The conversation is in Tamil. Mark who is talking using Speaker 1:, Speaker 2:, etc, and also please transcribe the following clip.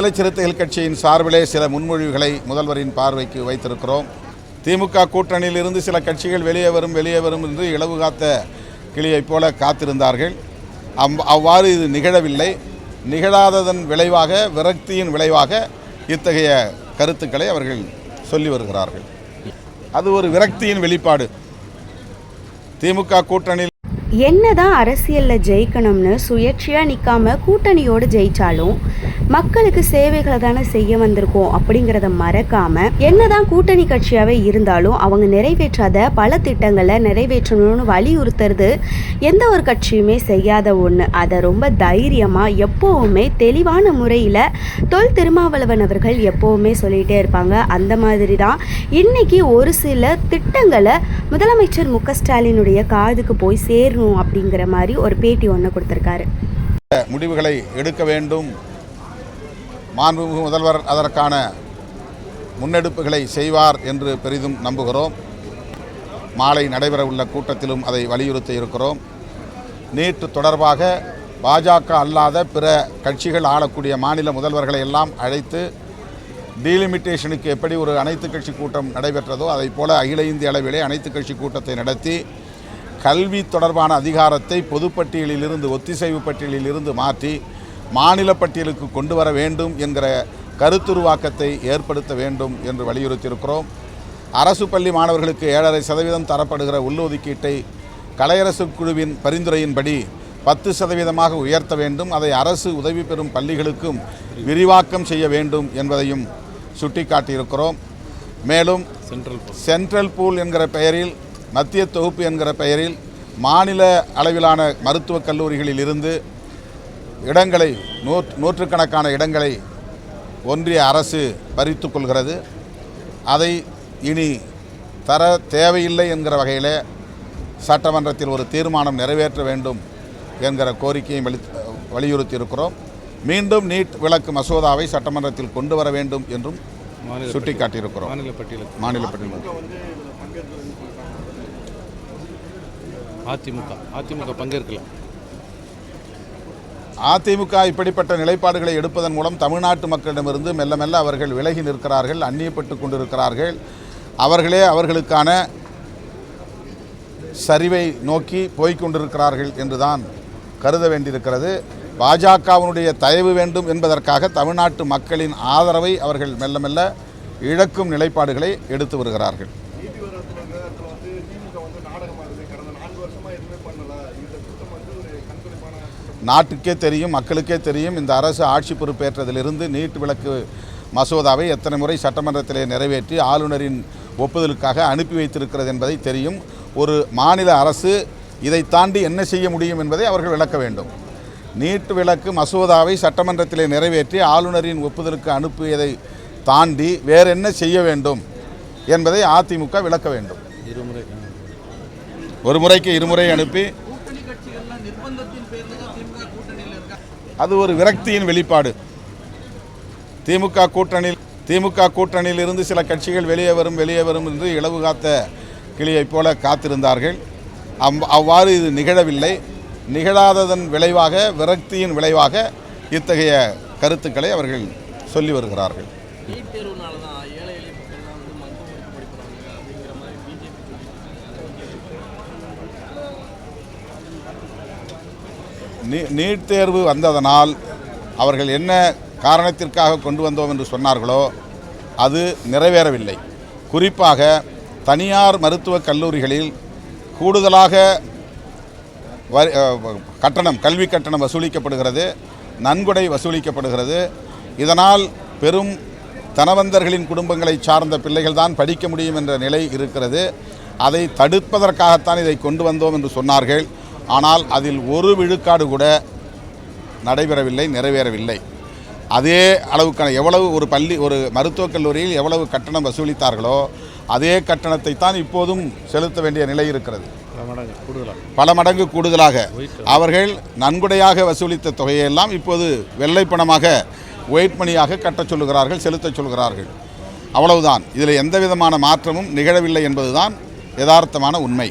Speaker 1: விடுதலை சிறுத்தைகள் கட்சியின் சார்பிலே சில முன்மொழிவுகளை முதல்வரின் பார்வைக்கு வைத்திருக்கிறோம். திமுக கூட்டணியில் இருந்து சில கட்சிகள் வெளியே வரும் வெளியே வரும் என்று இளவு காத்த கிளியைப் போல காத்திருந்தார்கள். அம் அவ்வாறு இது நிகழவில்லை. நிகழாததன் விளைவாக விரக்தியின் விளைவாக இத்தகைய கருத்துக்களை அவர்கள் சொல்லி வருகிறார்கள். அது ஒரு விரக்தியின் வெளிப்பாடு. திமுக கூட்டணியில்
Speaker 2: என்னதான் அரசியலில் ஜெயிக்கணும்னு சுயேட்சையாக நிற்காம கூட்டணியோடு ஜெயிச்சாலும் மக்களுக்கு சேவைகளை தானே செய்ய வந்திருக்கோம் அப்படிங்கிறத மறக்காம என்னதான் கூட்டணி கட்சியாவே இருந்தாலும் அவங்க நிறைவேற்றாத பல திட்டங்களை நிறைவேற்றணும்னு வலியுறுத்துறது எந்த ஒரு கட்சியுமே செய்யாத ஒன்று அதை ரொம்ப தைரியமா எப்போவுமே தெளிவான முறையில் தொல் திருமாவளவன் அவர்கள் எப்போவுமே சொல்லிகிட்டே இருப்பாங்க. அந்த மாதிரி தான் இன்னைக்கு ஒரு சில திட்டங்களை முதலமைச்சர் மு க ஸ்டாலினுடைய காதுக்கு போய் சேரணும் அப்படிங்கிற மாதிரி ஒரு பேட்டி ஒன்று கொடுத்துருக்காரு.
Speaker 1: முடிவுகளை எடுக்க வேண்டும். மாண்புமிகு முதல்வர் அதற்கான முன்னெடுப்புகளை செய்வார் என்று பெரிதும் நம்புகிறோம். மாலை நடைபெறவுள்ள கூட்டத்திலும் அதை வலியுறுத்தி இருக்கிறோம். நீட் தொடர்பாக பாஜக அல்லாத பிற கட்சிகள் ஆளக்கூடிய மாநில முதல்வர்களை எல்லாம் அழைத்து டீலிமிட்டேஷனுக்கு எப்படி ஒரு அனைத்து கட்சி கூட்டம் நடைபெற்றதோ அதைப் போல அகில இந்திய அளவிலே அனைத்து கட்சி கூட்டத்தை நடத்தி கல்வி தொடர்பான அதிகாரத்தை பொதுப்பட்டியலிலிருந்து ஒத்திசைவு பட்டியலில் இருந்து மாற்றி மாநில பட்டியலுக்கு கொண்டு வர வேண்டும் என்கிற கருத்துருவாக்கத்தை ஏற்படுத்த வேண்டும் என்று வலியுறுத்தியிருக்கிறோம். அரசு பள்ளி மாணவர்களுக்கு ஏழரை சதவீதம் தரப்படுகிற உள்ளொதுக்கீட்டை கலையரசு குழுவின் பரிந்துரையின்படி பத்து சதவீதமாக உயர்த்த வேண்டும். அதை அரசு உதவி பெறும் பள்ளிகளுக்கும் விரிவாக்கம் செய்ய வேண்டும் என்பதையும் சுட்டிக்காட்டியிருக்கிறோம். மேலும் சென்ட்ரல் பூல் என்கிற பெயரில் மத்திய தொகுப்பு என்கிற பெயரில் மாநில அளவிலான மருத்துவக் கல்லூரிகளில் இருந்து இடங்களை நூற் நூற்றுக்கணக்கான இடங்களை ஒன்றிய அரசு பறித்து கொள்கிறது. அதை இனி தர தேவையில்லை என்கிற வகையில் சட்டமன்றத்தில் ஒரு தீர்மானம் நிறைவேற்ற வேண்டும் என்கிற கோரிக்கையை வலி வலியுறுத்தி இருக்கிறோம் மீண்டும் நீட் விளக்கு மசோதாவை சட்டமன்றத்தில் கொண்டு வர வேண்டும் என்றும் சுட்டிக்காட்டியிருக்கிறோம்.
Speaker 3: மாநில பட்டியலுக்கு
Speaker 1: மாநில பட்டியல்
Speaker 3: அதிமுக. அதிமுக பங்கேற்கல.
Speaker 1: அதிமுக இப்படிப்பட்ட நிலைப்பாடுகளை எடுப்பதன் மூலம் தமிழ்நாட்டு மக்களிடமிருந்து மெல்ல மெல்ல அவர்கள் விலகி நிற்கிறார்கள் அந்நியப்பட்டு கொண்டிருக்கிறார்கள். அவர்களே அவர்களுக்கான சரிவை நோக்கி போய்கொண்டிருக்கிறார்கள் என்றுதான் கருத வேண்டியிருக்கிறது. பாஜகவினுடைய தயவு வேண்டும் என்பதற்காக தமிழ்நாட்டு மக்களின் ஆதரவை அவர்கள் மெல்ல மெல்ல இழக்கும் நிலைப்பாடுகளை எடுத்து வருகிறார்கள். நாட்டுக்கே தெரியும் மக்களுக்கே தெரியும் இந்த அரசு ஆட்சி பொறுப்பேற்றதிலிருந்து நீட் விளக்கு மசோதாவை எத்தனை முறை சட்டமன்றத்திலே நிறைவேற்றி ஆளுநரின் ஒப்புதலுக்காக அனுப்பி வைத்திருக்கிறது என்பதை தெரியும். ஒரு மாநில அரசு இதை தாண்டி என்ன செய்ய முடியும் என்பதை அவர்கள் விளக்க வேண்டும். நீட் விளக்கு மசோதாவை சட்டமன்றத்திலே நிறைவேற்றி ஆளுநரின் ஒப்புதலுக்கு அனுப்பியதை தாண்டி வேற என்ன செய்ய வேண்டும் என்பதை அதிமுக விளக்க வேண்டும்.
Speaker 3: இருமுறை.
Speaker 1: ஒரு முறைக்கு இருமுறை அனுப்பி அது ஒரு விரக்தியின் வெளிப்பாடு. திமுக கூட்டணியில் திமுக கூட்டணியிலிருந்து சில கட்சிகள் வெளியே வரும் வெளியே வரும் என்று இளவு காத்த கிளியைப் போல காத்திருந்தார்கள். அம் அவ்வாறு இது நிகழவில்லை. நிகழாததன் விளைவாக விரக்தியின் விளைவாக இத்தகைய கருத்துக்களை அவர்கள் சொல்லி வருகிறார்கள்
Speaker 4: நீட் தேர்வுனால தான் ஏழை எளிய மக்கள்லாம் வந்து மருத்துவமனைக்கு படிக்கிறாங்க அப்படிங்கிற மாதிரி பிஜேபி
Speaker 1: நீ நீட் தேர்வு வந்ததனால் அவர்கள் என்ன காரணத்திற்காக கொண்டு வந்தோம் என்று சொன்னார்களோ அது நிறைவேறவில்லை. குறிப்பாக தனியார் மருத்துவக் கல்லூரிகளில் கூடுதலாக வரி கட்டணம் கல்வி கட்டணம் வசூலிக்கப்படுகிறது நன்கொடை வசூலிக்கப்படுகிறது. இதனால் பெரும் தனவந்தர்களின் குடும்பங்களை சார்ந்த பிள்ளைகள் தான் படிக்க முடியும் என்ற நிலை இருக்கிறது. அதை தடுப்பதற்காகத்தான் இதை கொண்டு வந்தோம் என்று சொன்னார்கள். ஆனால் அதில் ஒரு விழுக்காடு கூட நடைபெறவில்லை நிறைவேறவில்லை. அதே அளவுக்கான எவ்வளவு ஒரு பள்ளி ஒரு மருத்துவக் கல்லூரியில் எவ்வளவு கட்டணம் வசூலித்தார்களோ அதே கட்டணத்தை தான் இப்போதும் செலுத்த வேண்டிய நிலை இருக்கிறது. பல மடங்கு கூடுதலாக. அவர்கள் நன்கொடையாக வசூலித்த தொகையெல்லாம் இப்போது வெள்ளை பணமாக ஒயிட் மணியாக கட்டச் சொல்லுகிறார்கள் செலுத்தச் சொல்கிறார்கள் அவ்வளவுதான். இதில் எந்த விதமான மாற்றமும் நிகழவில்லை என்பதுதான் யதார்த்தமான உண்மை.